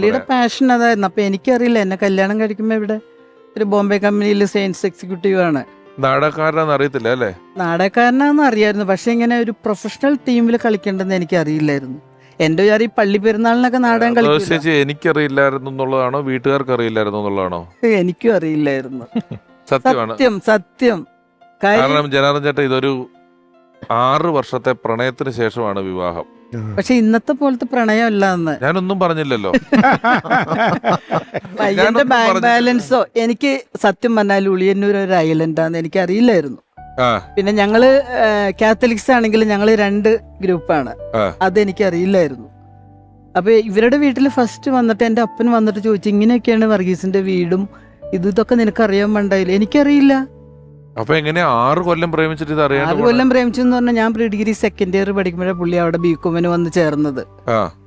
പുള്ളിയുടെ പാഷൻ അതായിരുന്നു. അപ്പൊ എനിക്കറിയില്ല എന്നെ കല്യാണം കഴിക്കുമ്പോ ഇവിടെ ഒരു ബോംബെ കമ്പനിയിൽ സയൻസ് എക്സിക്യൂട്ടീവ് ആണ്. നാടകക്കാരനാന്ന് അറിയത്തില്ല അല്ലേ? നാടകക്കാരനാന്ന് അറിയായിരുന്നു. പക്ഷെ ഇങ്ങനെ ഒരു പ്രൊഫഷണൽ ടീമിൽ കളിക്കേണ്ടെന്ന് എനിക്ക് അറിയില്ലായിരുന്നു എന്റെ വിചാരം ഈ പള്ളി പെരുന്നാളിനൊക്കെ നാടകം കളിക്കില്ല ചേച്ചി എനിക്കറിയില്ലായിരുന്നു എന്നുള്ളതാണോ? വീട്ടുകാർക്ക് അറിയില്ലായിരുന്നു എന്നുള്ളതാണോ എനിക്കും അറിയില്ലായിരുന്നു. സത്യമാണ്. സത്യം സത്യം. കാര്യം കാരണം ജനാർദ്ദൻ ചേട്ടൻ ഇതൊരു ആറ് വർഷത്തെ പ്രണയത്തിന് ശേഷമാണ് വിവാഹം. പക്ഷെ ഇന്നത്തെ പോലത്തെ പ്രണയമല്ല അന്ന് ഞാനൊന്നും പറഞ്ഞില്ലല്ലോ. പയ്യന്റെ ബാങ്ക് ബാലൻസോ എനിക്ക് സത്യം പറഞ്ഞാൽ ഉളിയന്നൂർ ഒരു ഐലൻഡാന്ന് എനിക്ക് അറിയില്ലായിരുന്നു പിന്നെ ഞങ്ങൾ കാത്തലിക്സ് ആണെങ്കിൽ ഞങ്ങൾ രണ്ട് ഗ്രൂപ്പാണ്. അത് അതെനിക്ക് അറിയില്ലായിരുന്നു അപ്പൊ ഇവരുടെ വീട്ടിൽ ഫസ്റ്റ് വന്നിട്ട് എന്റെ അപ്പൻ വന്നിട്ട് ചോദിച്ചു ഇങ്ങനെയൊക്കെയാണ് വർഗീസിന്റെ വീടും? ഇത് ഇതൊക്കെ നിനക്ക് അറിയാൻ വേണ്ടായില്ല എനിക്കറിയില്ല. അപ്പൊ എങ്ങനെ ആറ് കൊല്ലം പ്രേമിച്ചിട്ട് ഇത് ആറ് കൊല്ലം പ്രേമിച്ചു പറഞ്ഞാൽ ഞാൻ പ്രീ ഡിഗ്രി സെക്കൻഡ് ഇയർ പഠിക്കുമ്പോഴേ പുള്ളി അവിടെ ബികോമിന് വന്ന് ചേർന്നത്.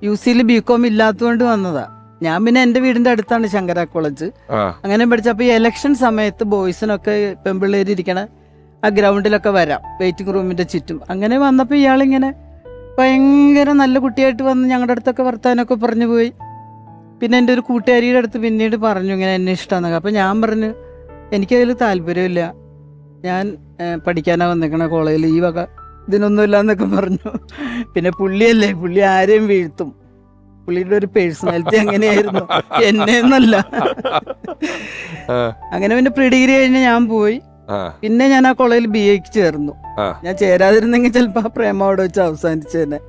യു സിയിൽ ബികോം ഇല്ലാത്തതുകൊണ്ട് വന്നതാ. ഞാൻ പിന്നെ എന്റെ വീടിന്റെ അടുത്താണ് ശങ്കര കോളേജ് അങ്ങനെ പഠിച്ചപ്പോൾ ഈ ഇലക്ഷൻ സമയത്ത് ബോയ്സിനൊക്കെ പെമ്പിള്ളേര് ഇരിക്കണ ആ ഗ്രൗണ്ടിലൊക്കെ വരാം വെയിറ്റിംഗ് റൂമിന്റെ ചുറ്റും. അങ്ങനെ വന്നപ്പോ ഇയാളിങ്ങനെ ഭയങ്കര നല്ല കുട്ടിയായിട്ട് വന്ന് ഞങ്ങളുടെ അടുത്തൊക്കെ വർത്താനൊക്കെ പറഞ്ഞു പോയി. പിന്നെ എന്റെ ഒരു കൂട്ടുകാരിയുടെ അടുത്ത് പിന്നീട് പറഞ്ഞു ഇങ്ങനെ എന്നെ ഇഷ്ടമാണെന്നൊക്കെ അപ്പം ഞാൻ പറഞ്ഞു എനിക്കതിൽ താല്പര്യമില്ല. ഞാൻ ഏഹ്, പഠിക്കാനാ വന്നേക്കണ കോളേജിൽ ഈ വക ഇതിനൊന്നുമില്ല എന്നൊക്കെ പറഞ്ഞു. പിന്നെ പുള്ളിയല്ലേ പുള്ളി ആരെയും വീഴ്ത്തും. പുള്ളിയുടെ ഒരു പേഴ്സണാലിറ്റി അങ്ങനെയായിരുന്നു. എന്നെ എന്നല്ല അങ്ങനെ പിന്നെ പ്രീ ഡിഗ്രി കഴിഞ്ഞ് ഞാൻ പോയി. പിന്നെ ഞാൻ ആ കോളേജിൽ ബി എക്ക് ചേർന്നു. ഞാൻ ചേരാതിരുന്നെങ്കിൽ ചിലപ്പോൾ ആ പ്രേമം അവിടെ വെച്ച് അവസാനിച്ചേനെ.